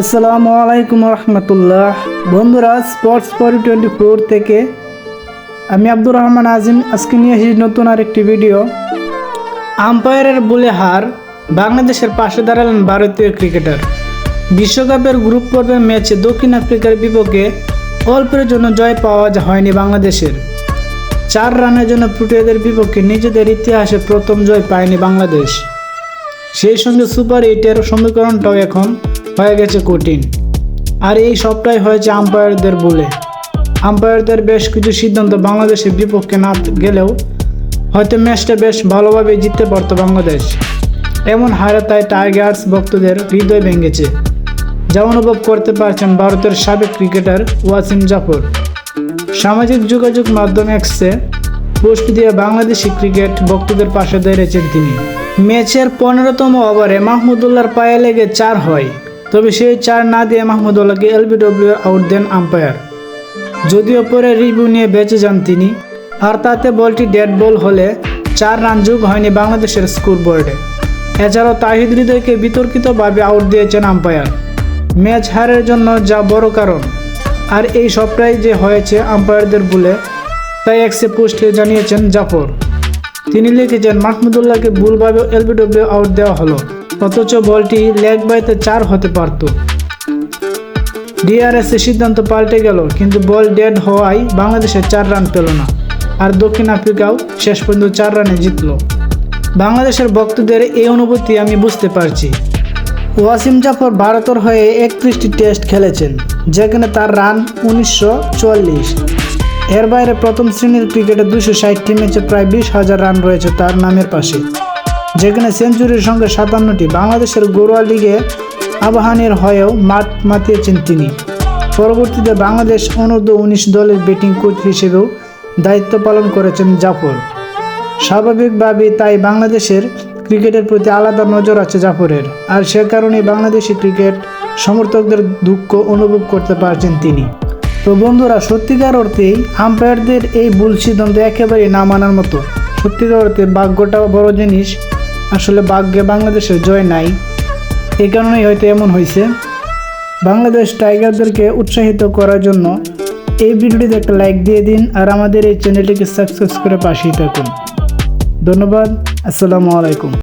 আসসালামু আলাইকুম রহমতুল্লাহ। বন্ধুরা স্পোর্টস পরি টোয়েন্টি ফোর থেকে আমি আব্দুর রহমান আজিম। আজকে নিয়ে এসেছি নতুন আর একটি ভিডিও আম্পায়ারের বলে হার বাংলাদেশের পাশে দাঁড়ালেন ভারতীয় ক্রিকেটার বিশ্বকাপের গ্রুপ পর্বের ম্যাচে দক্ষিণ আফ্রিকার বিপক্ষে অল্পের জন্য জয় পাওয়া হয়নি বাংলাদেশের। চার রানের জন্য প্রোটিয়াদের বিপক্ষে নিজেদের ইতিহাসে প্রথম জয় পায়নি বাংলাদেশ। সেই সঙ্গে সুপার এইটের সমীকরণটাও এখন হয়ে গেছে কঠিন। আর এই সবটাই হয়েছে আম্পায়ারদের বলে। আম্পায়ারদের বেশ কিছু সিদ্ধান্ত বাংলাদেশের বিপক্ষে না গেলেও হয়তো ম্যাচটা বেশ ভালোভাবে জিততে পারতো বাংলাদেশ। এমন হারে তাই টাইগার্স ভক্তদের হৃদয় ভেঙেছে। যা অনুভব করতে পারছেন ভারতের সাবেক ক্রিকেটার ওয়াসিম জাফর। সামাজিক যোগাযোগ মাধ্যম এক্সে পোস্ট দিয়ে বাংলাদেশি ক্রিকেট ভক্তদের পাশে দাঁড়িয়েছেন তিনি। ম্যাচের পনেরোতম ওভারে মাহমুদুল্লাহর পায়ে লেগে চার হয়। তবে সেই চার না দিয়ে মাহমুদুল্লাহকে এলবিডব্লিউ আউট দেন আম্পায়ার। যদিও পরে রিভিউ নিয়ে বেঁচে যান তিনি, আর তাতে বলটি ডেড বল হলে চার রান যোগ হয়নি বাংলাদেশের স্কোর বোর্ডে এছাড়াও তাহিদ হৃদয়কে বিতর্কিতভাবে আউট দিয়েছেন আম্পায়ার। ম্যাচ হারের জন্য যা বড় কারণ। আর এই সবটাই যে হয়েছে আম্পায়ারদের বলে তাই এক্সে পোস্টে জানিয়েছেন জাফর। তিনি লিখেছেন মাহমুদুল্লাহকে ভুলভাবে এলবিডব্লিউ আউট দেওয়া হলো। অথচ বলটি লেগ বাইতে চার হতে পারত। ডিআরএস এর সিদ্ধান্ত পাল্টে গেল, কিন্তু বল ডেড হওয়ায় বাংলাদেশের চার রান পেল না, আর দক্ষিণ আফ্রিকাও শেষ পর্যন্ত চার রানে জিতল। বাংলাদেশের ভক্তদের এই অনুভূতি আমি বুঝতে পারছি। ওয়াসিম জাফর ভারতের হয়ে একত্রিশটি টেস্ট খেলেছেন, যেখানে তার রান উনিশশো চুয়াল্লিশ। এর বাইরে প্রথম শ্রেণির ক্রিকেটে দুশো ষাটটি ম্যাচে প্রায় বিশ হাজার রান রয়েছে তার নামের পাশে। যেখানে সেঞ্চুরির সঙ্গে সাতান্নটি বাংলাদেশের ঘরোয়া লিগে আবাহানের হয়েও মাঠ মাতিয়েছেন তিনি। পরবর্তীতে বাংলাদেশ অনূর্ধ্ব উনিশ দলের ব্যাটিং কোচ হিসেবেও দায়িত্ব পালন করেছেন জাফর। স্বাভাবিকভাবেই তাই বাংলাদেশের ক্রিকেটের প্রতি আলাদা নজর আছে জাফরের, আর সে কারণেই বাংলাদেশি ক্রিকেট সমর্থকদের দুঃখ অনুভব করতে পারছেন তিনি। তো বন্ধুরা, সত্যিকার অর্থেই আম্পায়ারদের এই ভুল সিদ্ধান্ত একেবারেই না মানার মতো। সত্যিকার অর্থে ভাগ্যটা বড় জিনিস আসলে ভাগ্যে বাংলাদেশের জয় নাই। এই কারণেই হয়তো এমন হয়েছে। বাংলাদেশ টাইগারদেরকে উৎসাহিত করার জন্য এই ভিডিওটিতে একটা লাইক দিয়ে দিন আর আমাদের এই চ্যানেলটিকে সাবস্ক্রাইব করে পাশেই থাকুন। ধন্যবাদ, আসসালামু আলাইকুম।